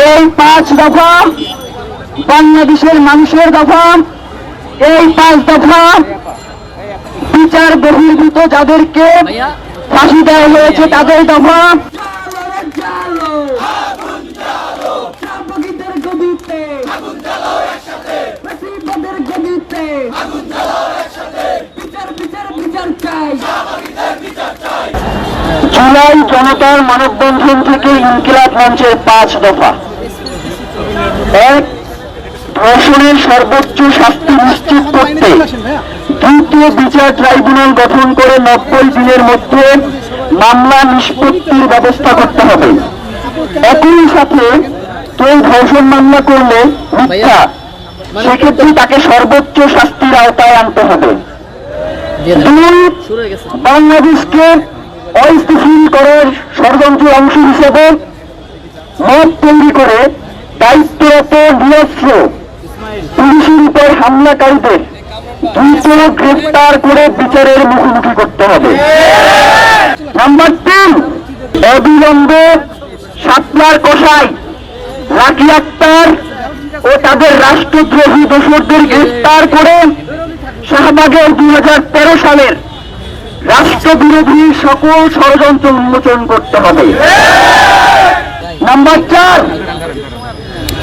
এই পাঁচ দফা বাংলাদেশের মানুষের দফা, এই পাঁচ দফা বিচার বহির্ভূত যাদেরকে ফাঁসি দেওয়া হয়েছে, তাদের দফা। বিচার বিচার বিচার চাই জুলাই জনতার মানববন্ধন থেকে ইনকিলাব মঞ্চের পাঁচ দফা। এক ধর্ষণের সর্বোচ্চ শাস্তি নিশ্চিত করতে দ্রুত বিচার ট্রাইব্যুনাল গঠন করে নব্বই দিনের মধ্যে মামলা নিষ্পত্তির ব্যবস্থা করতে হবে। একই সাথে কেউ ধর্ষণ মামলা করলে মিথ্যা, সেক্ষেত্রে তাকে সর্বোচ্চ শাস্তির আওতায় আনতে হবে। বাংলাদেশকে অস্থিতিশীল করার ষড়যন্ত্রের অংশ হিসেবে মত তৈরি করে দায়িত্বরত নিরস্ত্র পুলিশের উপর হামলাকারীদের দ্রুত গ্রেফতার করে বিচারের মুখোমুখি করতে হবে। নাম্বার তিন, অবিলম্বে সাতলার কষাই রাকি আক্তার ও তাদের রাষ্ট্রদ্রোহী দোষরদের গ্রেফতার করে শাহবাগের দুই হাজার তেরো সালের রাষ্ট্রবিরোধী সকল ষড়যন্ত্র উন্মোচন করতে হবে। নাম্বার চার,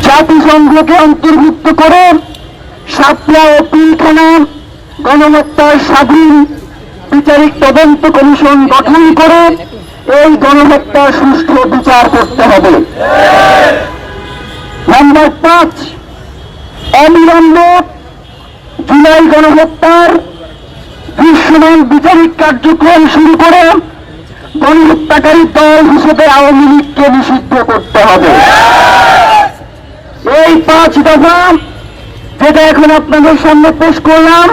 জাতিসংঘকে অন্তর্ভুক্ত করে সাপলা ও পিলখানা গণহত্যার স্বাধীন বিচারিক তদন্ত কমিশন গঠন করে এই গণহত্যার সুষ্ঠু বিচার করতে হবে। নাম্বার পাঁচ, অবিলম্বে জুলাই গণহত্যার দৃশ্যমান বিচারিক কার্যক্রম শুরু করে গণহত্যাকারী দল হিসেবে আওয়ামী লীগকে নিষিদ্ধ করতে হবে। এই পাঁচ দফা যেটা এখন আপনাদের সামনে পেশ করলাম,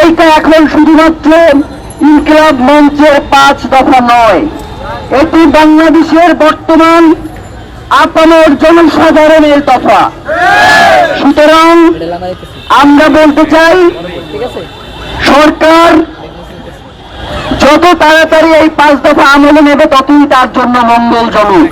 এইটা এখন শুধুমাত্র ইনকিলাব মঞ্চের পাঁচ দফা নয়। এটি বাংলাদেশের বর্তমান আপামর জনসাধারণের দফা। সুতরাং আমরা বলতে চাই সরকার যত তাড়াতাড়ি এই পাঁচ দফা আমলে নেবে ততই তার জন্য মঙ্গলজনক।